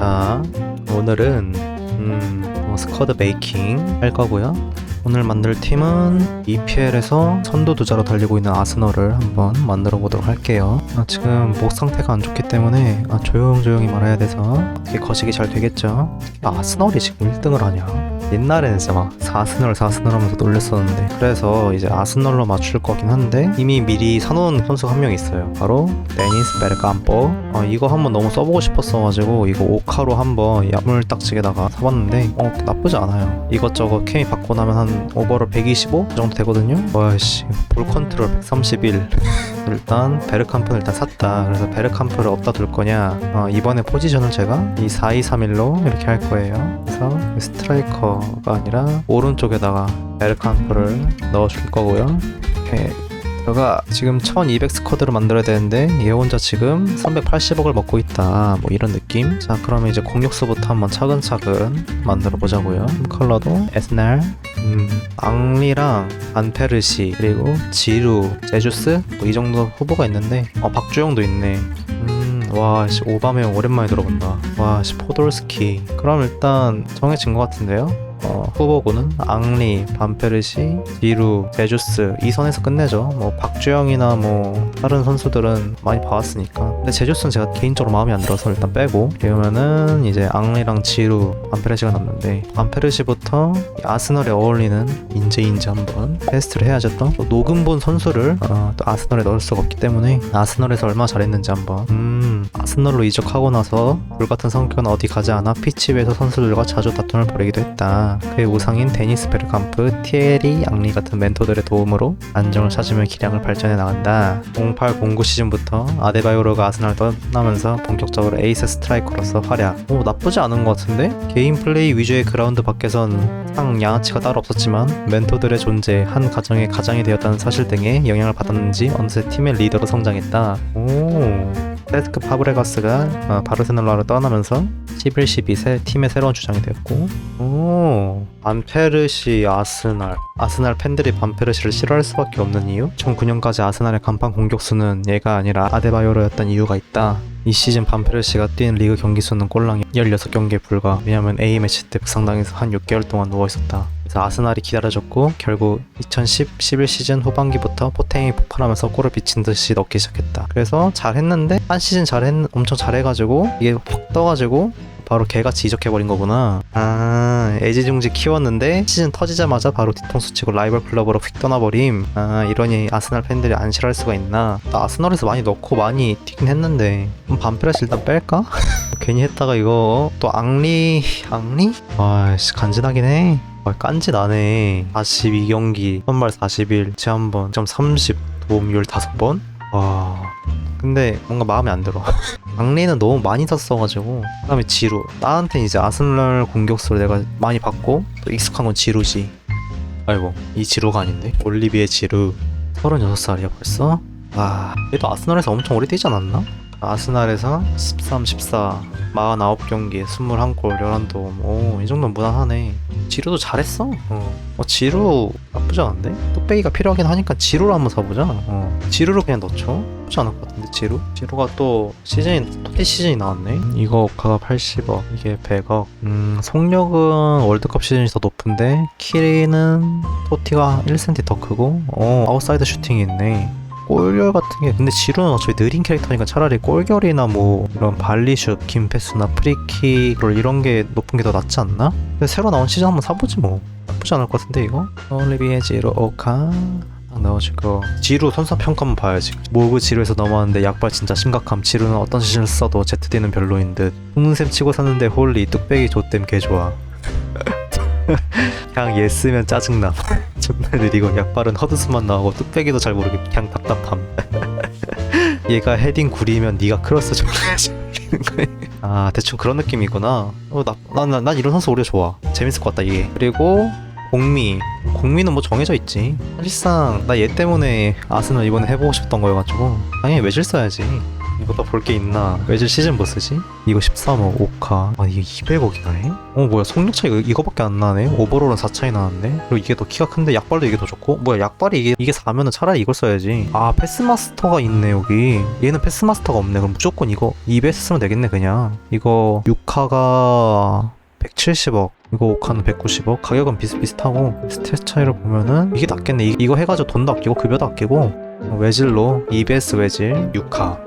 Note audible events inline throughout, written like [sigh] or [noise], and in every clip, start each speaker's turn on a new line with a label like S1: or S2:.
S1: 자, 오늘은 음, 어, 스쿼드 메이킹 할 거고요. 오늘 만들 팀은 EPL에서 선두 두자로 달리고 있는 아스널을 한번 만들어 보도록 할게요. 아, 지금 목 상태가 안 좋기 때문에 아, 조용조용히 말해야 돼서 어떻게 거식이 잘 되겠죠. 아, 아스널이 지금 1등을 하냐? 옛날에는 진짜 막 4스널 4스널 하면서 놀렸었는데 그래서 이제 아스널로 맞출 거긴 한데 이미 미리 사놓은 선수가 한 명 있어요. 바로 데니스 베르캄포. 어, 이거 한번 너무 써보고 싶었어가지고 이거 오카로 한번 야물딱지게다가 사봤는데 어 나쁘지 않아요. 이것저것 케미 받고 나면 한 오버롤 125 정도 되거든요. 와씨 볼 컨트롤 131 일단 베르캄프를 일단 샀다. 그래서 베르캄프를 어디다 둘 거냐? 어, 이번에 포지션을 제가 이 4231로 이렇게 할 거예요. 그래서 스트라이커가 아니라 오른쪽에다가 베르캄프를 넣어줄 거고요. 이렇게 제가 지금 1200 스쿼드를 만들어야 되는데 얘 혼자 지금 380억을 먹고 있다 뭐 이런 느낌 자 그러면 이제 공격수부터 한번 차근차근 만들어 보자고요 컬러도 에스날 음, 앙리랑 안페르시 그리고 지루 제주스 뭐 이 정도 후보가 있는데 어 박주영도 있네 음, 와, 씨, 오바메 오랜만에 들어본다. 와, 씨, 포돌스키. 그럼 일단 정해진 것 같은데요? 어, 후보군은 앙리, 반페르시, 디루, 제주스 이 선에서 끝내죠. 뭐 박주영이나 뭐 다른 선수들은 많이 봐왔으니까. 근데 제주스는 제가 개인적으로 마음에 안 들어서 일단 빼고 그러면은 이제 앙리랑 지루, 반페르시가 남는데 반페르시부터 이 아스널에 어울리는 인재인재 한번 테스트를 해야죠 또. 또 녹음본 선수를 어, 또 아스널에 넣을 수가 없기 때문에 아스널에서 얼마나 잘했는지 한번. 음, 아스널로 이적하고 나서 불같은 성격은 어디 가지 않아 피치 위에서 선수들과 자주 다툼을 벌이기도 했다. 그의 우상인 데니스 베르캄프, 티에리, 앙리 같은 멘토들의 도움으로 안정을 찾으며 기량을 발전해 나간다. 0809 시즌부터 아데바요로가 아스날 떠나면서 본격적으로 에이스 스트라이커로서 활약. 오 나쁘지 않은 것 같은데? 개인 플레이 위주의 그라운드 밖에선 상 양아치가 따로 없었지만 멘토들의 존재, 한 가정의 가장이 되었다는 사실 등에 영향을 받았는지 어느새 팀의 리더로 성장했다. 오. 세스크 파브레가스가 어, 바르셀로나로 떠나면서 11-12새 팀의 새로운 주장이 되었고. 오 반페르시 아스날. 아스날 팬들이 반페르시를 싫어할 수밖에 없는 이유? 2009년까지 아스날의 간판 공격수는 얘가 아니라 아데바요로였던 이유가 있다 이 시즌 반페르시가 뛴 리그 경기 수는 꼴랑 16경기에 불과 왜냐면 A매치 때 부상당해서 한 6개월 동안 누워있었다 그래서 아스날이 기다려줬고 결국 2010-11 시즌 후반기부터 포탱이 폭발하면서 골을 비친 듯이 넣기 시작했다. 그래서 잘했는데 한 시즌 잘했 엄청 잘해가지고 이게 확 떠가지고 바로 개같이 이적해버린 거구나. 아, 애지중지 키웠는데 시즌 터지자마자 바로 뒤통수 치고 라이벌 클럽으로 휙 떠나버림. 아, 이러니 아스날 팬들이 안 싫어할 수가 있나? 나 아스널에서 많이 넣고 많이 뛰긴 했는데 그럼 반프레스 일단 뺄까? [laughs] 괜히 했다가 이거 또 앙리 앙리? 아씨 간지나긴 해. 아, 깐지 나네. 42경기, 선발 41, 제한번, 점 30, 도움률 5번? 와. 근데 뭔가 마음에 안 들어. [laughs] 앙리는 너무 많이 샀어가지고. 그 다음에 지루. 나한테 이제 아스널 공격수를 내가 많이 받고, 또 익숙한 건 지루지. 아이고, 이 지루가 아닌데? 올리비에 지루. 36살이야 벌써? 와, 얘도 아스널에서 엄청 오래 뛰지 않았나? 아스날에서 13, 14, 49경기, 21골, 11도움. 오, 이 정도면 무난하네. 지루도 잘했어. 어. 어, 지루 나쁘지 않은데? 뚝배기가 필요하긴 하니까 지루를 한번 사보자. 어. 지루를 그냥 넣죠? 나쁘지 않을 것 같은데, 지루? 지루가 또 시즌이, 토티 시즌이 나왔네? 이거 가가 80억, 이게 100억. 음, 속력은 월드컵 시즌이 더 높은데, 키리는 토티가 1cm 더 크고, 어, 아웃사이드 슈팅이 있네. 골결 같은 게. 근데 지루는 어차피 느린 캐릭터니까 차라리 골결이나 뭐 이런 발리슛, 김패스나 프리킥 이런 게 높은 게 더 낫지 않나? 근데 새로 나온 시즌 한번 사보지 뭐. 나쁘지 않을 것 같은데 이거? 올리비에 지루 오카. 딱 넣어주고 지루 선수 평가 한번 봐야지. 모브 지루에서 넘어왔는데 약발 진짜 심각함. 지루는 어떤 시즌을 써도 ZD는 별로인 듯. 속눈샘 치고 샀는데 홀리 뚝배기 좆댐 개 좋아 [laughs] 그냥 얘 쓰면 짜증남 존나 느리고 약발은 허드스만 나오고 뚝배기도 잘 모르게 그냥 답답함. [laughs] 얘가 헤딩 구리면 네가 크로스 좀 [laughs] 아 대충 그런 느낌이구나. 어 나 난 난, 난 이런 선수 오히려 좋아. 재밌을 것 같다 이게. 그리고 공미. 공미는 뭐 정해져 있지. 사실상 나 얘 때문에 아스널 이번에 해보고 싶던 거여가지고. 당연히 외질 써야지 이거 더볼게 있나? 외질 시즌 뭐 쓰지? 이거 13억 5카 아 이게 200억이나 해? 어 뭐야 속력 차이가 이거밖에 안 나네? 오버롤은 4 차이 나는데? 그리고 이게 더 키가 큰데 약발도 이게 더 좋고? 뭐야 약발이 이게, 이게 4면은 차라리 이걸 써야지 아 패스마스터가 있네 여기 얘는 패스마스터가 없네 그럼 무조건 이거 EBS 쓰면 되겠네 그냥 이거 6카가 170억 이거 5카는 190억 가격은 비슷비슷하고 스탯 차이를 보면은 이게 낫겠네 이- 이거 해가지고 돈도 아끼고 급여도 아끼고 외질로 EBS 외질 6카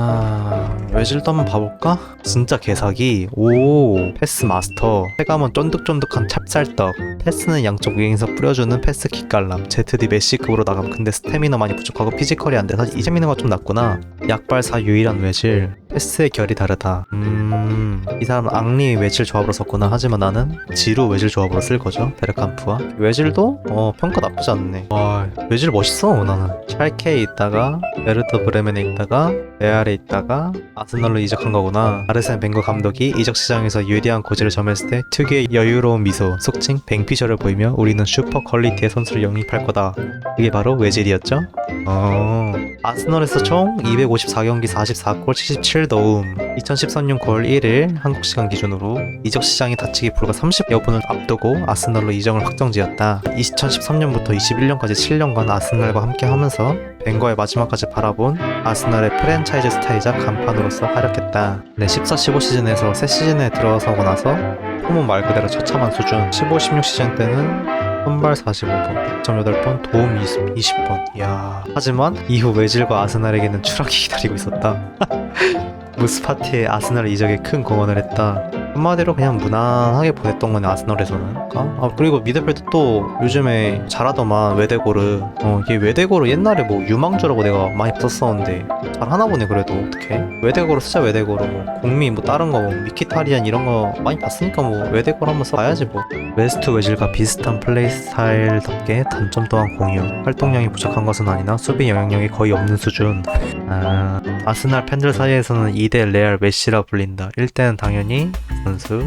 S1: 아 외질도 한번 봐볼까? 진짜 개사기. 오 패스 마스터. 체감은 쫀득쫀득한 찹쌀떡. 패스는 양쪽 윙에서 뿌려주는 패스 기깔람 ZD 메시급으로 나가면 근데 스태미너 많이 부족하고 피지컬이 안돼 사실 이 재미는 건좀 낫구나. 약발사 유일한 외질. 패스의 결이 다르다. 음 이 사람은 앙리 외질 조합으로 썼구나. 하지만 나는 지루 외질 조합으로 쓸 거죠. 베르캄프와. 외질도? 어 평가 나쁘지 않네. 와 외질 멋있어 나는 샬케에 있다가 베르트 브레멘에 있다가 레알에 있다가 아 스널로 이적한 거구나. 아르센 벵거 감독이 이적 시장에서 유리한 고지를 점했을 때 특유의 여유로운 미소 속칭 뱅피셔를 보이며 우리는 슈퍼 퀄리티의 선수를 영입할 거다. 이게 바로 외질이었죠? 어. 아스널에서 총 254경기 44골 77 넣음 2013년 9월 1일 한국 시간 기준으로 이적 시장이 닫히기 불과 30여 분을 앞두고 아스널로 이적을 확정지었다. 2013년부터 21년까지 7년간 아스널과 함께 하면서 벵거의 마지막까지 바라본 아스널의 프랜차이즈 스타이자 간판으로서 활약했다. 네, 14-15 시즌에서 새 시즌에 들어서고 나서 폼은 말 그대로 처참한 수준. 15-16 시즌 때는 선발 45번, 1.8번, 도움 20, 20번. 이야. 하지만 이후 외질과 아스날에게는 추락이 [laughs] 기다리고 있었다. [laughs] 무스파티의 아스널 이적에 큰 공헌을 했다. 한마디로 그냥 무난하게 보냈던 거네 아스널에서는. 아 그리고 미드필드 또 요즘에 잘하더만 외대고르. 어 이게 외대고르 옛날에 뭐 유망주라고 내가 많이 봤었었는데 잘 하나 보네 그래도 어떻게? 외대고르 쓰자 외대고르 뭐 공미 뭐 다른 거뭐 미키타리안 이런 거 많이 봤으니까 뭐 외대고르 한번 써봐야지 뭐. 웨스트 외질과 비슷한 플레이 스타일답게 단점 또한 공유. 활동량이 부족한 것은 아니나 수비 영향력이 거의 없는 수준. 아, 아스날 팬들 사이에서는 2대 레알 메시라 불린다. 1대는 당연히 선수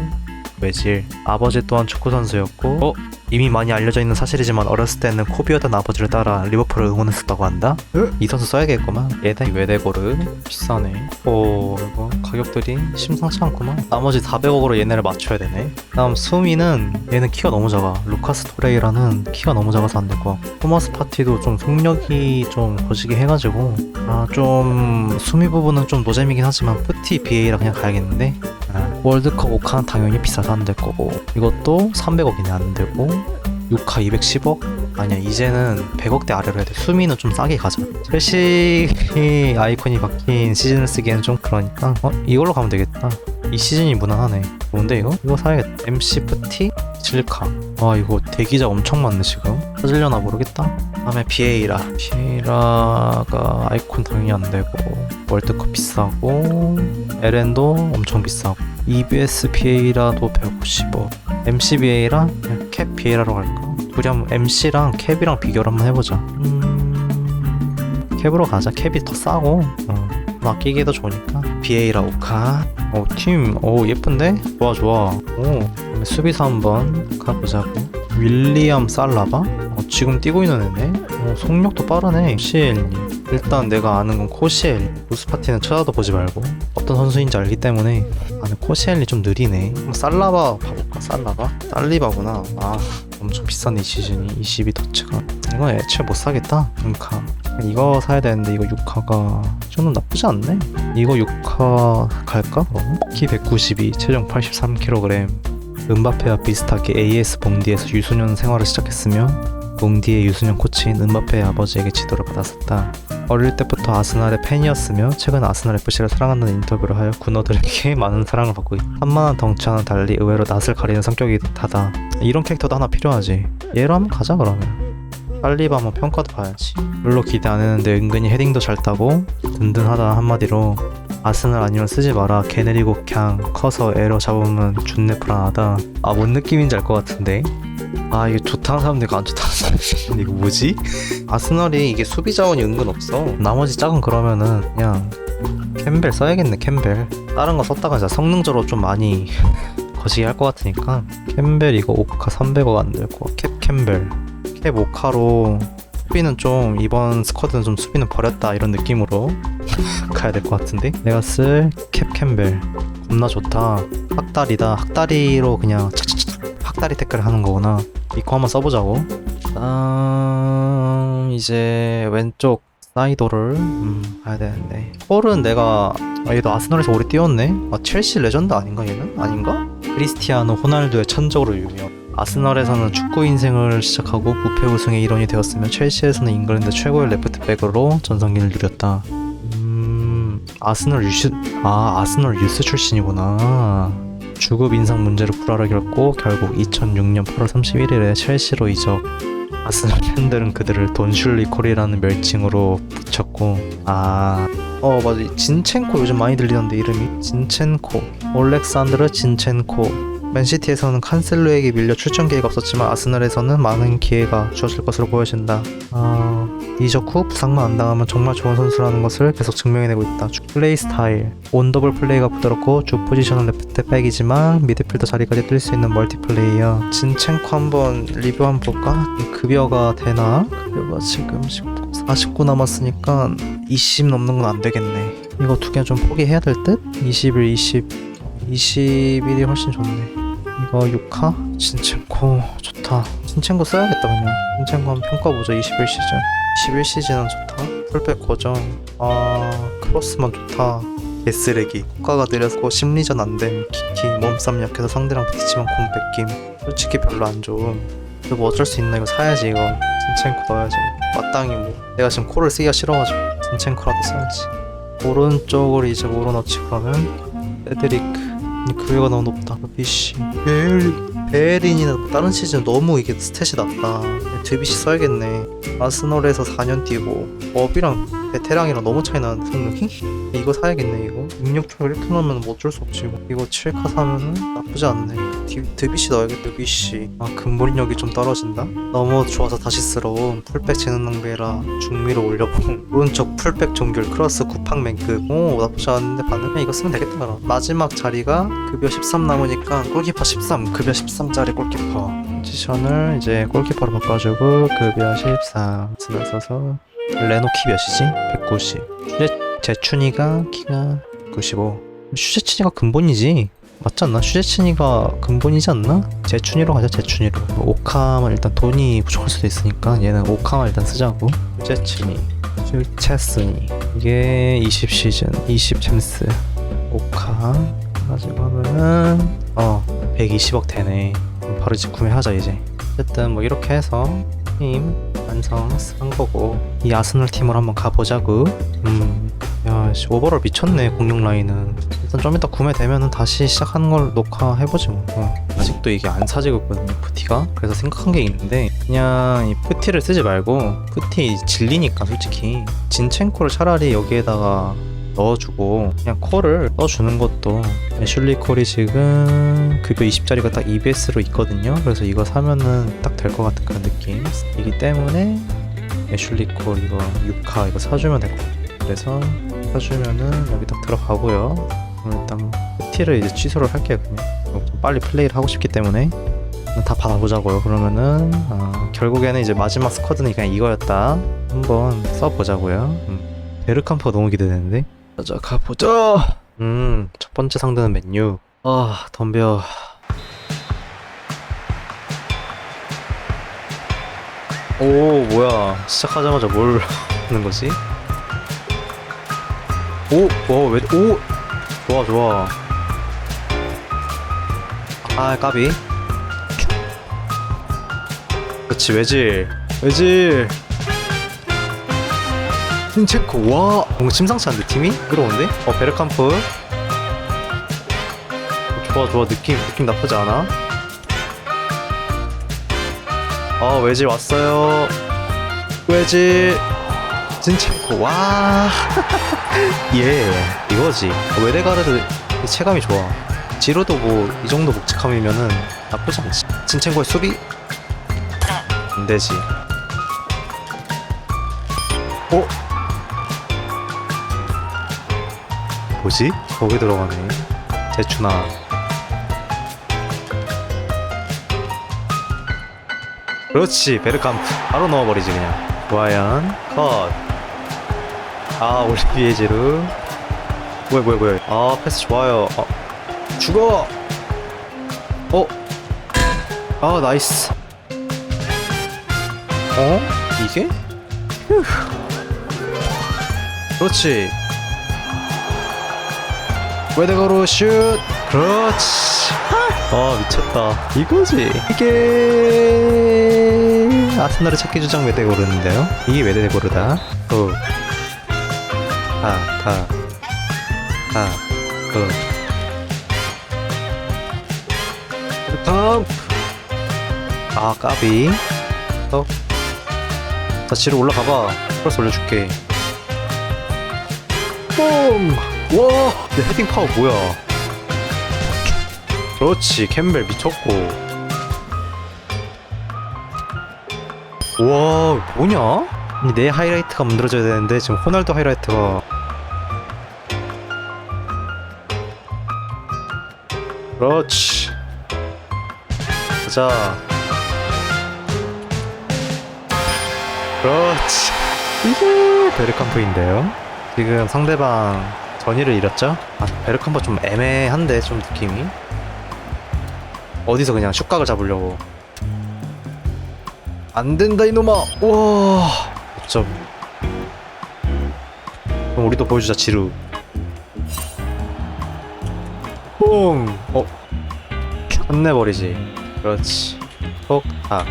S1: 외질. 아버지 또한 축구 선수였고, 어? 이미 많이 알려져 있는 사실이지만 어렸을 때는 코비어던 아버지를 따라 리버풀을 응원했었다고 한다? 이 선수 써야겠구만. 얘다 외대고르 비싸네. 오 이거 가격들이 심상치 않구만. 나머지 400억으로 얘네를 맞춰야 되네. 다음 수미는 얘는 키가 너무 작아. 루카스 토레이라는 키가 너무 작아서 안 될 것 같고 토마스 파티도 좀 속력이 좀 거시기 해가지고 아 좀 수미 부분은 좀 노잼이긴 하지만 푸티 BA라 그냥 가야겠는데 아, 월드컵 5칸 당연히 비싸서 안 될 거고 이것도 300억이네 안 되고 6카 210억? 아니야 이제는 100억대 아래로 해야 돼. 수미는 좀 싸게 가자. 첼시 아이콘이 바뀐 시즌을 쓰기에는 좀 그러니까. 어? 이걸로 가면 되겠다. 이 시즌이 무난하네. 뭔데 이거? 이거 사야겠다. MC 푸티? 7카. 와 이거 대기자 엄청 많네 지금. 찾으려나 모르겠다. 다음에 비에이라. 비에이라가 아이콘 당연히 안 되고 월드컵 비싸고 LN도 엄청 비싸고. EBS 비에이라도 150억 MC 비에이라 그냥 캡 비에이라로 갈까? 둘이 한번 MC랑 캡이랑 비교를 한번 해보자 음... 캡으로 가자 캡이 더 싸고 어. 아끼기도 좋으니까 BA라 오카 어, 팀, 오, 예쁜데? 좋아, 좋아. 오, 수비수 한번 가보자고. 윌리엄 살라바? 어, 지금 뛰고 있는 애네? 어, 속력도 빠르네. 시엘니. 일단 내가 아는 건 코시엘. 루스파티는 쳐다도 보지 말고. 어떤 선수인지 알기 때문에. 아, 근데 코시엘니 좀 느리네. 한번 살라바 봐볼까? 살라바? 살리바구나. 아, 엄청 비싼데, 이 시즌이. 22 터치가. 이건 애초에 못 사겠다. 은카. 이거 사야 되는데 이거 6카가 좀 나쁘지 않네 이거 6카 갈까 그럼? 키 192 체중 83kg 은바페와 비슷하게 AS 봉디에서 유소년 생활을 시작했으며 봉디의 유소년 코치인 은바페의 아버지에게 지도를 받았었다. 어릴 때부터 아스날의 팬이었으며 최근 아스날 FC를 사랑한다는 인터뷰를 하여 군어들에게 [laughs] 많은 사랑을 받고 있다 산만한 덩치와는 달리 의외로 낯을 가리는 성격이 듯하다. 이런 캐릭터도 하나 필요하지. 얘로 한번 가자 그러면. 빨리바 한번 평가도 봐야지. 별로 기대 안 했는데 은근히 헤딩도 잘 따고 든든하다 한마디로 아스날 아니면 쓰지 마라. 개 내리고 그냥 커서 에러 잡으면 존내 불안하다. 아 뭔 느낌인지 알 것 같은데 아 이게 좋다는 사람도 있고 안 좋다는 있는데 이거 뭐지? 아스날이 이게 수비 자원이 은근 없어. 나머지 작은 그러면은 그냥 캠벨 써야겠네 캠벨. 다른 거 썼다가 진짜 성능적으로 좀 많이 [laughs] 거시기 할 것 같으니까 캠벨 이거 5카 300억 안 들고 캡 캠벨. 캡 5카로 수비는 좀 이번 스쿼드는 좀 수비는 버렸다 이런 느낌으로 [laughs] 가야 될 것 같은데? 내가 쓸 캡 캠벨. 겁나 좋다. 학다리다. 학다리로 그냥 차차차 학다리 태클 하는 거구나. 이거 한번 써보자고. 다음 이제 왼쪽 사이도를 음, 가야 되는데. 폴은 내가 아, 얘도 아스널에서 오래 뛰었네? 아 첼시 레전드 아닌가 얘는? 아닌가? 크리스티아노 호날두의 천적으로 유명. 아스널에서는 축구 인생을 시작하고 부패 우승의 일원이 되었으며 첼시에서는 잉글랜드 최고의 레프트백으로 전성기를 누렸다. 음... 아스널 유스... 아 아스널 유스 출신이구나 주급 인상 문제로 불화를 겪고 결국 2006년 8월 31일에 첼시로 이적. 아스널 팬들은 그들을 돈슐리 콜이라는 멸칭으로 붙였고 아... 어 맞아. 진첸코 요즘 많이 들리던데 이름이 진첸코. 올렉산드르 진첸코 맨시티에서는 칸셀로에게 밀려 출전 기회가 없었지만 아스널에서는 많은 기회가 주어질 것으로 보여진다. 아, 이적 후 부상만 안 당하면 정말 좋은 선수라는 것을 계속 증명해내고 있다. 주 플레이 스타일 온더블 플레이가 부드럽고 주 포지션은 레프트백이지만 미드필더 자리까지 뛸 수 있는 멀티플레이어. 진첸코 한번 리뷰 한번 볼까? 이 급여가 되나? 급여가 지금 49 남았으니까 20 넘는 건 안 되겠네. 이거 두 개 좀 포기해야 될 듯? 21, 20, 21이 훨씬 좋네. 이거 6카? 진첸코 좋다. 진첸코 써야겠다 그냥. 진첸코 한번 평가보자 21시즌. 21시즌은 좋다. 풀백 고정. 아 크로스만 좋다. 개쓰레기. 효과가 느려서 심리전 안됨. 키키 몸싸움 약해서 상대랑 부딪히면 공 뺏김. 솔직히 별로 안 좋음. 근데 뭐 어쩔 수 있나 이거 사야지 이거. 진첸코 넣어야지. 마땅히 뭐. 내가 지금 코를 쓰기가 싫어가지고 진첸코라도 써야지. 오른쪽으로 이제 몰아넣지 그러면 세드리크 그회가 너무 높다. 비시. 베리 베린이나 다른 시즌 너무 이게 스탯이 낮다. 드비시 써야겠네. 아스널에서 4년 뛰고 업이랑 베테랑이랑 너무 차이 나는 성능이? 이거 사야겠네 이거. 66% 1톤 하면 뭐 어쩔 수 없지 이거 이거 7카 사면은 나쁘지 않네. 디, 드비시 넣어야겠다 드비시. 아 근본력이 좀 떨어진다? 너무 좋아서 다시 쓰러운 풀백 재능 낭비라. 중미로 올려보고 오른쪽 풀백 종결 크로스 쿠팡맨급 오 나쁘지 않은데 반응? 이거 쓰면 되겠다 마지막 자리가 급여 13 남으니까 골키퍼 13 급여 13짜리 골키퍼. 포지션을 이제 골키퍼로 바꿔주고 급여 13 쓰나 써서 레노 키 몇이지? 190 슈제 제춘이가 키가 95 슈제춘이가 근본이지. 맞지 않나? 슈제춘이가 근본이지 않나? 제춘이로 가자 제춘이로. 오카만 일단 돈이 부족할 수도 있으니까 얘는 오카만 일단 쓰자고. 슈제춘이. 슈체스니 이게 20 시즌 20 챔스. 오카 하면은 어 120억 되네. 바로 집 구매하자 이제. 어쨌든 뭐 이렇게 해서 팀 완성 한 거고 이 아스널 팀을 한번 가보자고 음야 오버롤 미쳤네 공룡 라인은. 일단 좀 이따 구매되면은 다시 시작하는 걸 녹화해보지 뭐. 어. 아직도 이게 안 사지고 있거든요 푸티가. 그래서 생각한 게 있는데 그냥 이 푸티를 쓰지 말고 푸티 질리니까 솔직히. 진첸코를 차라리 여기에다가 넣어주고 그냥 콜을 써주는 것도 애슐리 콜이 지금 급여 20짜리가 딱 EBS로 있거든요. 그래서 이거 사면은 딱 될 것 같은 그런 느낌이기 때문에 애슐리 콜 이거 6카 이거 사주면 될 것 같아요. 그래서 사주면은 여기 딱 들어가고요. 일단 티를 이제 취소를 할게요 그냥. 좀 빨리 플레이를 하고 싶기 때문에. 다 받아보자고요. 그러면은 어, 결국에는 이제 마지막 스쿼드는 그냥 이거였다. 한번 써보자고요. 음. 베르캄프가 너무 기대되는데 자 가보자. 음 첫 번째 상대는 맨유. 아 덤벼. 오 뭐야. 시작하자마자 뭘 하는 거지? 오오왜오! 좋아 좋아. 아 까비. 그렇지 외질. 외질 흰체코 와 뭔가 심상치 않은데 팀이? 끌어온데? 어 베르캄프. 좋아 좋아 느낌. 느낌 나쁘지 않아. 어 외질 왔어요. 외질 진체코 와. [laughs] 예, 이거지. 외대가르드 체감이 좋아. 지로도 뭐 이 정도 묵직함이면은 나쁘지 않지. 진첸코의 수비? 안 되지. 어? 뭐지? 거기 들어가네. 대추나. 그렇지, 베르캄프. 바로 넣어버리지, 그냥. 와연 컷. 아 올리비에 지루. 뭐야 뭐야 뭐야. 아 패스 좋아요. 어. 죽어. 어. 아 나이스. 어? 이게? 휴. 그렇지. 외대거로 슛. 그렇지. 아 미쳤다. 이거지. 이게 아스날의 찾기 주장 외대고르인데요. 이게. 어. 타, 타, 타, 어. 다음. 아 까비. 어. 자 지로 올라가봐. 플러스 올려줄게. 뽕! 와! 내 헤딩 파워 뭐야? 그렇지 캠벨 미쳤고 와 뭐냐? 내 하이라이트가 만들어져야 되는데 지금 호날두 하이라이트가 그렇지 가자 그렇지 이게 베르캄프인데요 지금 상대방 전의를 잃었죠? 아 베르캄프 좀 애매한데 좀 느낌이. 어디서 그냥 슛각을 잡으려고. 안 된다 이놈아! 우와! 점. 그럼 우리도 보여주자 지루. 뽕! 어? 끝내버리지. 그렇지. 톡탁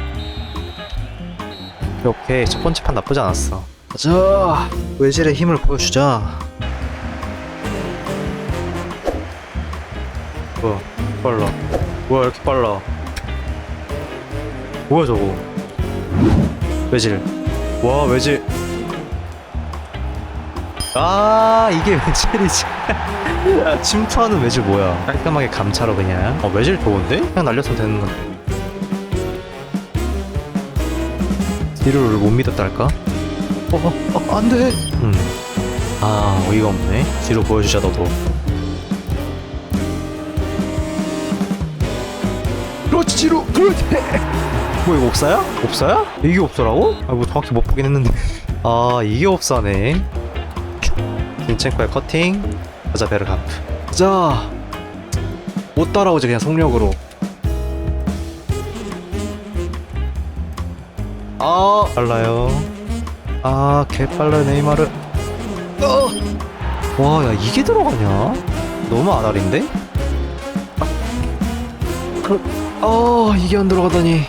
S1: 오케이 오케이. 첫 번째 판 나쁘지 않았어. 가자! 외질의 힘을 보여주자 뭐야 빨라. 뭐야 이렇게 빨라. 뭐야 저거? 외질. 와 외질. 아 이게 [laughs] 외질이지. 야, 침투하는 외질 뭐야? 깔끔하게 감차로 그냥. 어 외질 좋은데? 그냥 날렸으면 되는 건데. 뒤로를 못 믿었달까? 어, 어, 어 안돼. 음 아 어이가 없네. 뒤로 보여주자 너도 뒤로 그렇지 뭐 이거 없사야? 없사야? 이게 없어라고? 아 뭐 정확히 못 보긴 했는데 아 이게 없사네 빈첸코의 커팅 가자 베르캄프 가자 못 따라오지 그냥 속력으로 아 빨라요 아 개빨라요 네이마르 어. 와야 이게 들어가냐 너무 아다리인데? 아, 그, 아 이게 안 들어가다니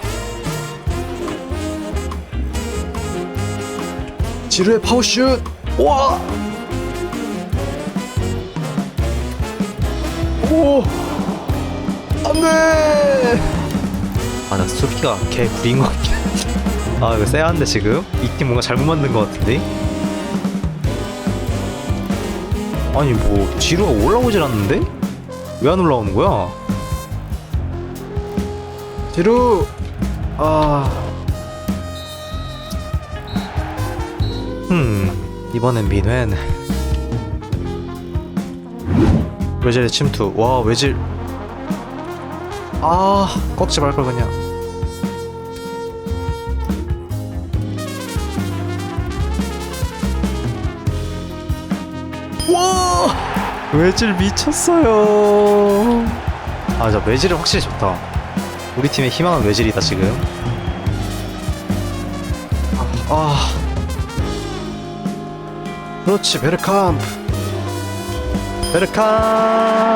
S1: 지루의 파워슛 와 오! 안돼! 아, 나 수비가 개 구린 것 같긴. 아, 이거 쎄한데, 지금? 이 팀 뭔가 잘못 만든 것 같은데? 아니, 뭐, 지루가 올라오질 않는데? 왜 안 올라오는 거야? 지루! 아. 음, 이번엔 민회는. 외질의 침투 와 외질 아 꺾지 말걸 그냥 와 외질 미쳤어요 아저 외질은 확실히 좋다 우리 팀의 희망은 외질이다 지금 아, 아. 그렇지 베르캄프 베르캄프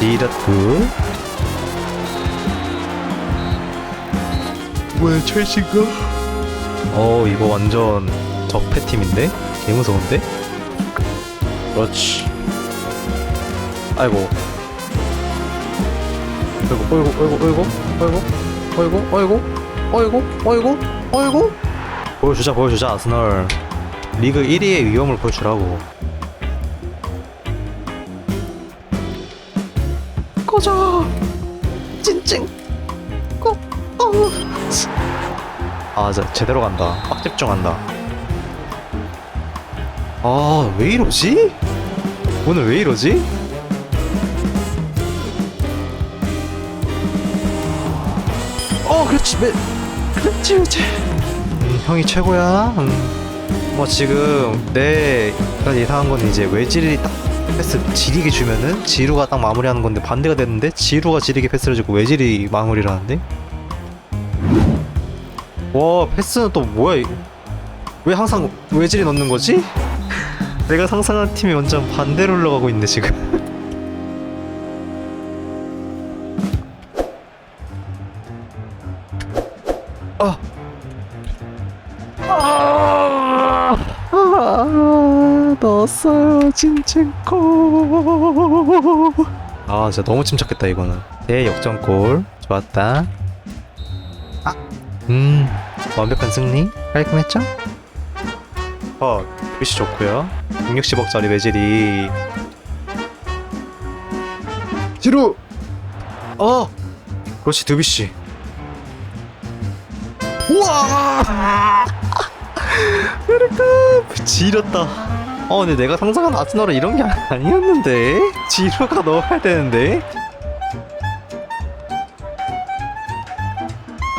S1: 리더트 뭐야 첼시가? 어 이거 완전 적폐팀인데? 개무서운데? 그렇지 아이고 어이구 어이구 어이구 어이구 어이구 어이구 어이구 어이구 어이구 보여주자 보여주자 아스널. 리그 1위의 위험을 보여주라고. 꺼져. 찡찡 꺼. 어우 아 저, 제대로 간다. 빡 집중한다. 아 왜 이러지? 오늘 왜 이러지? 어 그렇지 매... 그렇지. 음, 형이 최고야. 음. 뭐 지금 내가 예상한 건 이제 외질이 딱 패스 지리게 주면은 지루가 딱 마무리하는 건데 반대가 됐는데 지루가 지리게 패스를 주고 외질이 마무리를 하는데? 와 패스는 또 뭐야 이- 왜 항상 외질이 넣는 거지? [laughs] 내가 상상한 팀이 완전 반대로 흘러가고 있는데 지금 [laughs] 아, 넣었어요, 진첸코. 아, 진짜 너무 침착했다, 이거는. 대 역전골. 좋았다. 아, 음, 완벽한 승리. 깔끔했죠? 어, 위시 좋고요 160억짜리 매질이. 뒤로! 어! 그렇지, 드비씨. 우와! [laughs] 베르카 지렸다. 어 근데 내가 상상한 아스널은 이런 게 [laughs] 아니었는데 지루가 넣어야 되는데.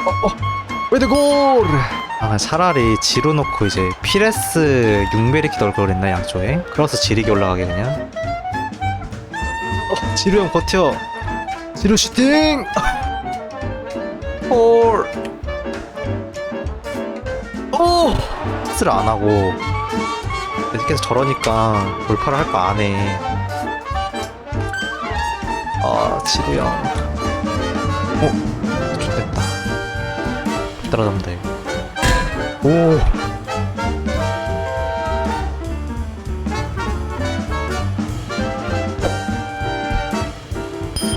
S1: 어, 어, 왜드골? 아 차라리 지루 넣고 이제 피레스 융베리키 넣을 걸 그랬나 양쪽에? 그래서 지리게 올라가게 그냥. 어 지루 형 버텨. 지루 슈팅. 홀. 오! 패스를 안 하고 계속해서 저러니까 돌파를 할 거 안 해. 아, 지루야. 어? 좋됐다. 따라잡는다, 이거. 오!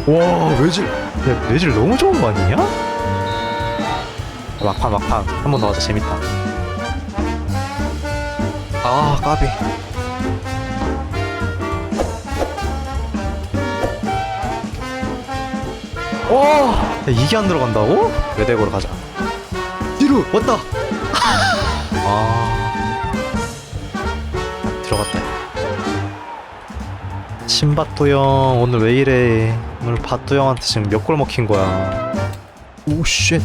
S1: 와, 외질. 야, 외질 너무 좋은 거 아니냐? 막판, 막판. 한 번 더 하자, 재밌다. 아 까비. 와! 야, 이게 안 들어간다고? 외대고로 가자. 뒤로! 왔다! [laughs] 아. 들어갔다. 신바토 형 오늘 왜 이래? 오늘 바토 형한테 지금 몇 골 먹힌 거야? 오쉣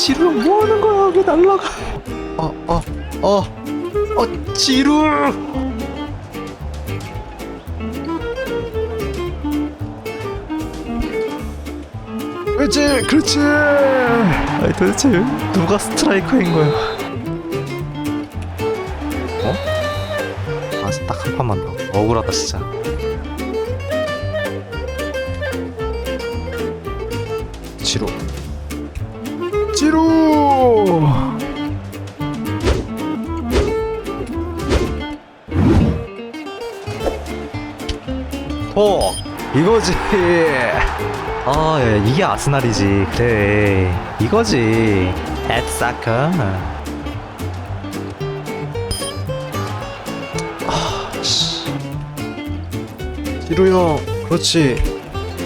S1: 지루 뭐 하는 거야? 왜 날라가? 어어 어 어 어, 지루! 그렇지 그렇지! 아니 도대체 누가 스트라이커인 거야? 어? 아딱 한 판만 더. 억울하다 진짜 아 예, 이게 아스날이지. 그래. 이거지. 앳사커 아씨. 지루 형 그렇지.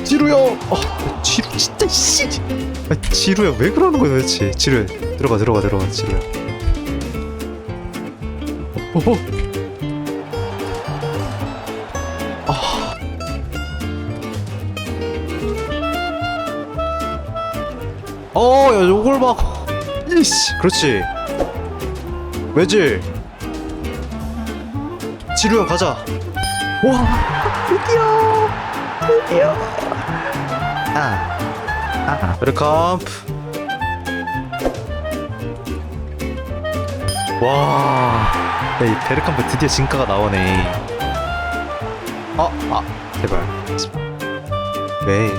S1: 지루 형 어, 지루 진짜 씨. 아, 지루야 왜 그러는 거야 도대체? 지루야 들어가 들어가 들어가 지루야 오호 어야 요걸 막 이씨 그렇지 왜지 지루야 가자 와 드디어 드디어 아 아, 웰컴프. 와, 야, 이 베르캄프 드디어 진가가 나오네. 어, 아, 제발. 왜?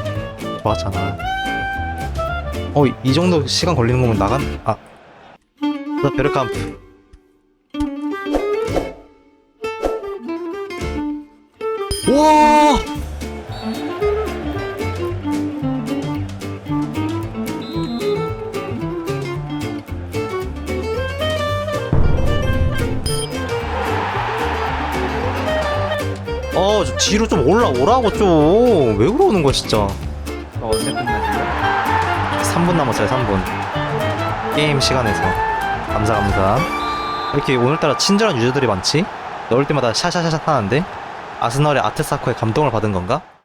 S1: 좋았잖아. 어, 이, 이 정도 시간 걸리는 거면 나간, 아. 나 베르캄프. 와! 어, 좀 뒤로 좀 올라오라고 좀. 왜 그러는 거야, 진짜.
S2: 끝나지?
S1: 3분 남았어요, 3분. 게임 시간에서. 감사, 감사. 왜 이렇게 오늘따라 친절한 유저들이 많지? 넣을 때마다 샤샤샤샤 하는데 아스널의 아트사코에 감동을 받은 건가?